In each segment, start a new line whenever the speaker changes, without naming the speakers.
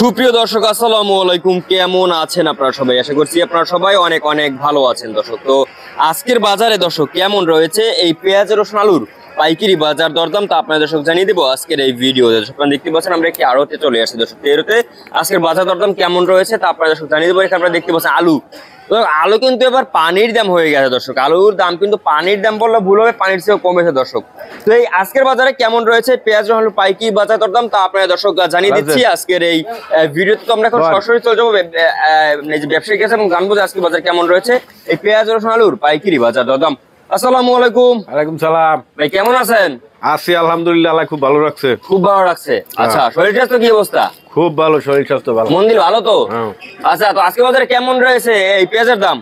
সুপ্রিয় দর্শক, আসসালামু আলাইকুম। কেমন আছেন আপনারা সবাই? আশা করছি আপনারা সবাই অনেক অনেক ভালো আছেন দর্শক। তো আজকের বাজারে দর্শক, কেমন রয়েছে এই পেঁয়াজ রসুন আলুর? পাইকারি বাজার দরদাম তা আপনাদের দর্শক জানিয়ে দেবো। আজকের এই ভিডিও আপনারা দেখতে পাচ্ছেন আমরা একটি আড়তে চলে আসছি দর্শক। তো এরতে আজকের বাজার দরদাম কেমন রয়েছে তা আপনারা দর্শক জানিয়ে দেবো। এখানে আপনারা দেখতে পাচ্ছেন আলু। আলু কিন্তু এবার পানির দাম হয়ে গেছে দর্শক। আলুর দাম কিন্তু পানির দাম বললে ভুল হবে পানির চেয়েও কমেছে দর্শক। তো এই আজকের বাজারে কেমন রয়েছে? পেঁয়াজ রসুন পাইকি বাজার দরদাম তা আপনারা দর্শক জানিয়ে দিচ্ছি আজকের এই ভিডিওতে। তো আমরা এখন সরাসরি চলে যাব বে- আহ, এই যে ব্যবসায়িক কাছে এবং জানব যে আজকের বাজার কেমন রয়েছে। এই পেঁয়াজ রসুন আলুর পাইকারি বাজার দরদাম। আসসালামু আলাইকুম।
ওয়ালাইকুম সালাম।
ভাই কেমন আছেন?
আছি আলহামদুলিল্লাহ আল্লাহ খুব ভালো রাখছে।
খুব ভালো লাগছে আচ্ছা শরীর স্বাস্থ্য কি অবস্থা?
খুব ভালো শরীর স্বাস্থ্য ভালো।
মন্দির ভালো তো?
হ্যাঁ।
আচ্ছা তো আজকে বাজারে কেমন রয়েছে এই পেঁয়াজের দাম?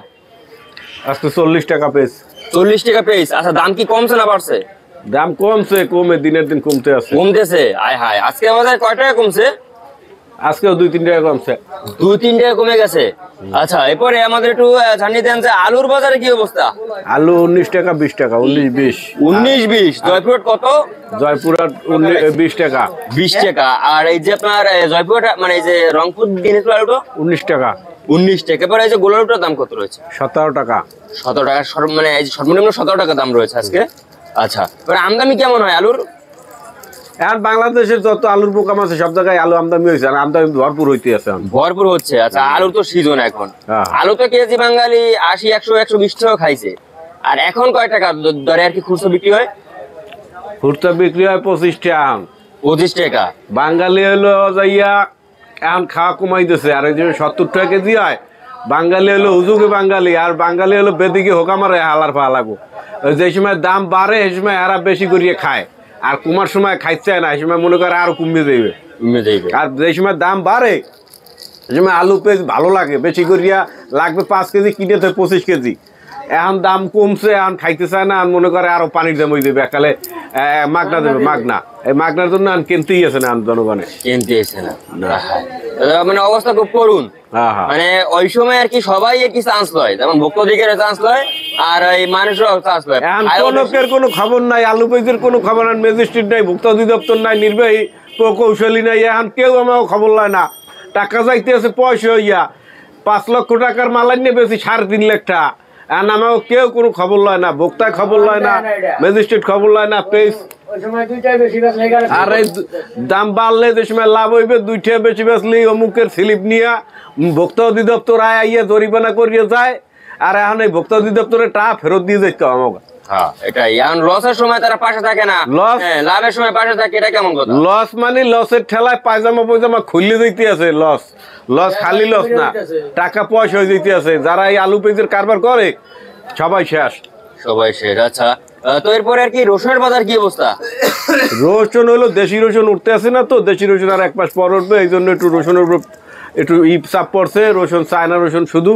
আজকে চল্লিশ টাকা পেস
চল্লিশ টাকা পেয়েছে আচ্ছা দাম কি কমছে না বাড়ছে?
দাম কমছে কমে দিনের দিন কমতে আছে।
কমতেছে? আয় হায় আজকে বাজারে কয় টাকা কমছে?
আজকেও দুই তিন টাকা কমছে।
দুই তিন টাকা কমে গেছে? আচ্ছা এরপরে আমাদের একটু জানিয়ে দেন যে আলুর বাজারে কি অবস্থা?
আলু উনিশ টাকা বিশ টাকা উনিশ বিশ।
উনিশ বিশ। জয়পুর কত?
জয়পুরহাট বিশ টাকা।
বিশ টাকা। আর এই যে আপনার জয়পুর মানে এই যে রংপুর দিনাজপুর আলুটা?
উনিশ টাকা।
উনিশ টাকা। এরপরে এই যে গোলালুটার দাম কত রয়েছে?
সতেরো টাকা।
সতেরো টাকা মানে এই যে সর্বনিম্ন সতেরো টাকা দাম রয়েছে আজকে। আচ্ছা এবার আমদানি কেমন হয় আলুর?
এখন বাংলাদেশের যত আলুর পোকাম আছে সব জায়গায় আলু আমদানি হয়েছে আর আমদানি ভরপুর হইতে আছে
ভরপুর হচ্ছে আচ্ছা আলুর তো সিজন এখন।
হ্যাঁ।
আলু তো কেজি বাঙালি আশি একশো একশো বিশ টাকা খাইছে। আর এখন কয় টাকা দরে আর কি খুচরো বিক্রি হয়?
খুচরো বিক্রি হয় পঁচিশ টাকা।
পঁচিশ টাকা।
বাঙালি হলো যাইয়া এখন খাওয়া কমাইতেছে আর এই যে সত্তর টাকা কেজি হয় বাঙালি হলো হুজুগে বাঙালি আর বাঙালি হলো বেদিকে হোকা মারে হালার ফা লাগবো। ওই যে সময় দাম বাড়ে সেই সময় এরা বেশি করিয়ে খায়। আর কুমার সময় খাইছে না এই সময় মনে করে আরও কমে যাইবে।
কমে যাইবে।
আর যে সময় দাম বাড়ে এই সময় আলু পেঁয়াজ ভালো লাগে বেশি করিয়া লাগবে পাঁচ কেজি কিনে তো পঁচিশ কেজি। এখন দাম কমছে এখন খাইতে চায় না মনে করে আরও পানির দাম হয়ে যাবে। একালে মাগনা দেবে মাগনা এই মাগনার জন্য এখন কিনতেই আছে না জনগণে।
কিনতে এসে না। মানে অবস্থা খুব করুন মানে ওই সময় আর কি সবাই কি চান্স লয়। যেমন ভক্ত দিকের চান্স লয় আর এই মানুষরাও চান্স লয়।
কোন লোকের কোনো খবর নাই আলু পেঁয়াজের কোনো খবর নাই ম্যাজিস্ট্রেট নাই ভুক্ত অধিদপ্তর নাই নির্বাহী প্রকৌশলী নাই এখন কেউ আমার খবর লয় না। টাকা যাইতে আছে পয়সা হইয়া। পাঁচ লক্ষ টাকার মাল আনিয়ে বেশি সাড়ে তিন লাখ টাকা। এখন আমাকে কেউ কোনো খবর লয় না ভোক্তা খবর লয় না ম্যাজিস্ট্রেট খবর লয় না পেস। আর এই দাম বাড়লে যে সময় লাভ হইবে দুইটা বেশি বেচলি অমুকের স্লিপ নিয়া। ভোক্তা অধিদপ্তর আয় আইয়া জরিমানা করিয়ে যায়। আর এখন এই ভোক্তা অধিদপ্তরে টা ফেরত দিয়ে যাইতে আমাকে।
এটাই। এখন লসের সময় তারা পাশে থাকে না।
Loss?
হ্যাঁ, লাভের সময় পাশে থাকে এটা কেমন কথা?
লস মানে লসের ঠেলায় পায়জামা পয়জামা খুললে দিতে আছে লস লস খালি লস না। টাকা পয়সা হয়ে দিতে আছে। যারা এই আলু পেঁয়াজের কারবার করে সবাই শেষ।
সবাই শেষ আচ্ছা। তো এরপরে আর কি রসুনের বাজার কি অবস্থা?
রসুন হলো দেশি রসুন উঠতে আছে না তো দেশি রসুন আর এক মাস পর উঠবে এই জন্য একটু রসুনের উপর একটু ইপ চাপ পড়ছে রসুন চায়না রসুন শুধু।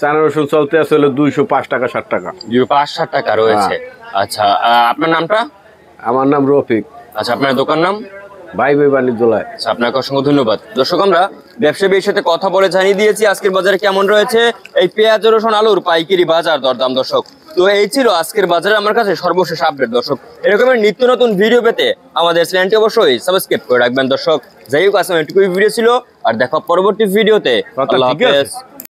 চায়না রসুন চলতে আছে হলো দুইশো পাঁচ টাকা ষাট টাকা।
দুই পাঁচ ষাট টাকা রয়েছে। আচ্ছা আপনার নামটা?
আমার নাম রফিক।
আচ্ছা আপনার দোকান নাম?
ভাই ভাই বাণিজ্যলায়
আচ্ছা, আপনাকে অসংখ্য ধন্যবাদ। দর্শক আমরা ব্যবসায়ীর সাথে কথা বলে জানিয়ে দিয়েছি আজকের বাজারে কেমন রয়েছে? এই পেঁয়াজ রসুন আলুর পাইকারি বাজার দরদাম দর্শক। তো এই ছিল আজকের বাজারে আমার কাছে সর্বশেষ আপডেট দর্শক। এরকমের নিত্য নতুন ভিডিও পেতে আমাদের চ্যানেলটি অবশ্যই সাবস্ক্রাইব করে রাখবেন দর্শক। যাই হোক এটুকুই ভিডিও ছিল। আর দেখা পরবর্তী ভিডিওতে আল্লাহ হাফেজ।